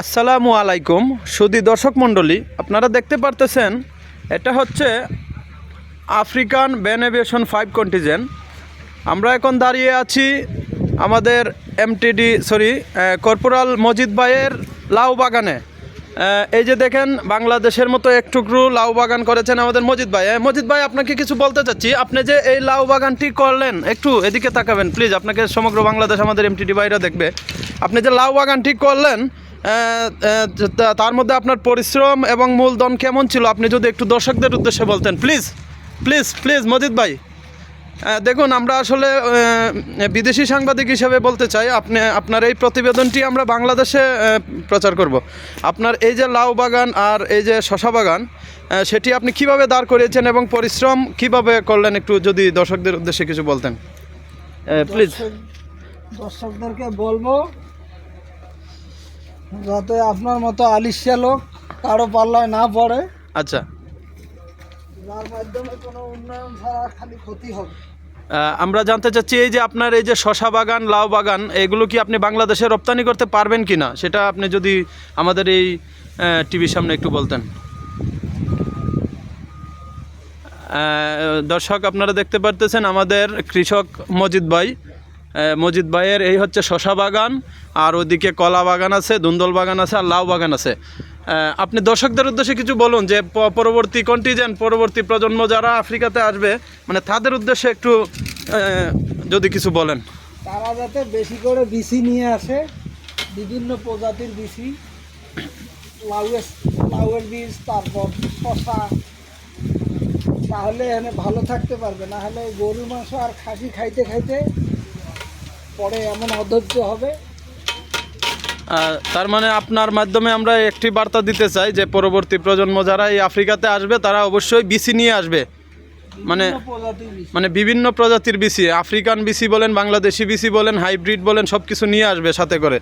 আসসালামু আলাইকুম সুদী দর্শক মণ্ডলী, আপনারা দেখতে পারতেছেন, এটা হচ্ছে আফ্রিকান বেনেভিয়েশন ফাইভ কন্টিজেন। আমরা এখন দাঁড়িয়ে আছি আমাদের এমটিডি সরি কর্পোরাল মজিদ ভাইয়ের লাউ বাগানে। এই যে দেখেন, বাংলাদেশের মতো এক টুকরো লাউ বাগান করেছেন আমাদের মজিদ ভাই। মজিদ ভাই, আপনাকে কিছু বলতে চাচ্ছি, আপনি যে এই লাউ বাগানটি করলেন, একটু এদিকে তাকাবেন প্লিজ আপনাকে সমগ্র বাংলাদেশ আমাদের এমটিডি ভাইরা দেখবে। আপনি যে লাউ বাগানটি করলেন তার মধ্যে আপনার পরিশ্রম এবং মূলধন কেমন ছিল? আপনি যদি একটু দর্শকদের উদ্দেশ্যে বলতেন প্লিজ প্লিজ প্লিজ মজিদ ভাই। দেখুন আমরা আসলে বিদেশি সাংবাদিক হিসেবে বলতে চাই আপনি আপনার এই প্রতিবেদনটি আমরা বাংলাদেশে প্রচার করব। আপনার এই যে লাউ বাগান আর এই যে শশা বাগান সেটি আপনি কীভাবে দাঁড় করিয়েছেন এবং পরিশ্রম কীভাবে করলেন? একটু যদি দর্শকদের উদ্দেশ্যে কিছু বলতেন। প্লিজ দর্শকদেরকে বলব যাতে আপনার মতো আলিশিয়া লোক কারও পাল্লায় না পড়ে। আচ্ছা। যার মাধ্যমে কোনো উন্নয়ন ছাড়া খালি ক্ষতি হবে। আমরা জানতে চাচ্ছি এই যে আপনার এই যে শশা বাগান লাউ বাগান এগুলো কি আপনি বাংলাদেশে রপ্তানি করতে পারবেন কি না সেটা আপনি যদি আমাদের এই টিভির সামনে একটু বলতেন। দর্শক আপনারা দেখতে পারতেছেন আমাদের কৃষক মজিদ ভাই। মজিদ ভাইয়ের এই হচ্ছে শশা বাগান, আর ওদিকে কলা বাগান আছে, দুন্দল বাগান আছে, আর লাউ বাগান আছে। আপনি দর্শকদের উদ্দেশ্যে কিছু বলুন যে পরবর্তী কন্টিজেন্ট পরবর্তী প্রজন্ম যারা আফ্রিকাতে আসবে মানে তাদের উদ্দেশ্যে একটু যদি কিছু বলেন। তারা যাতে বেশি করে বিসি নিয়ে আসে, বিভিন্ন প্রজাতির বিসি লাউয়ের লাউয়ের বীজ, তারপর শশা, তাহলে এখানে ভালো থাকতে পারবে। না হলে গরুর মাংস আর খাসি খাইতে খাইতে পরে এমন অধৈর্য হবে? তার মানে আপনার মাধ্যমে আমরা একটি বার্তা দিতে চাই যে পরবর্তী প্রজন্ম যারা এই আফ্রিকাতে আসবে তারা অবশ্যই বিসি নিয়ে আসবে। মানে মানে বিভিন্ন প্রজাতির বিসি। আফ্রিকান বিসি বলেন বাংলাদেশি বিসি বলেন হাইব্রিড বলেন সব কিছু নিয়ে আসবে সাথে করে।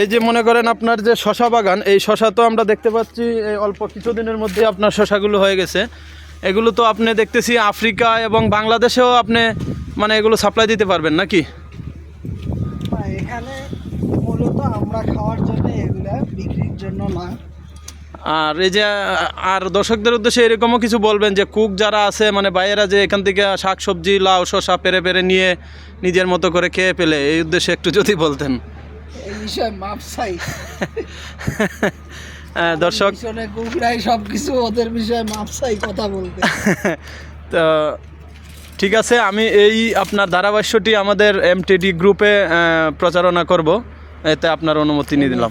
এই যে মনে করেন আপনার যে শশা বাগান এই শশা তো আমরা দেখতে পাচ্ছি এই অল্প কিছুদিনের মধ্যে আপনার শশাগুলো হয়ে গেছে। এগুলো তো আপনি দেখতেছি আফ্রিকা এবং বাংলাদেশেও আপনি মানে এগুলো সাপ্লাই দিতে পারবেন নাকি? এখানে মূলত আমরা খাওয়ার জন্য এগুলা বিক্রির জন্য না। আর এই যে আর দর্শকদের উদ্দেশ্যে এরকমও কিছু বলবেন যে কুক যারা আছে মানে বাইরেরা যে এখান থেকে শাক সবজি লাউ শসা পেরে পেরে নিয়ে নিজের মতো করে খেয়ে ফেলে এই উদ্দেশ্যে একটু যদি বলতেন। এই বিষয়ে মাপসাই আহ, দর্শক পিছনে সব কিছু ওদের বিষয়ে মাপসাই কথা বলতে। তো ঠিক আছে, আমি এই আপনার ধারাভাষ্যটি আমাদের এমটিডি গ্রুপে প্রচারণা করব। এতে আপনার অনুমতি নিয়ে দিলাম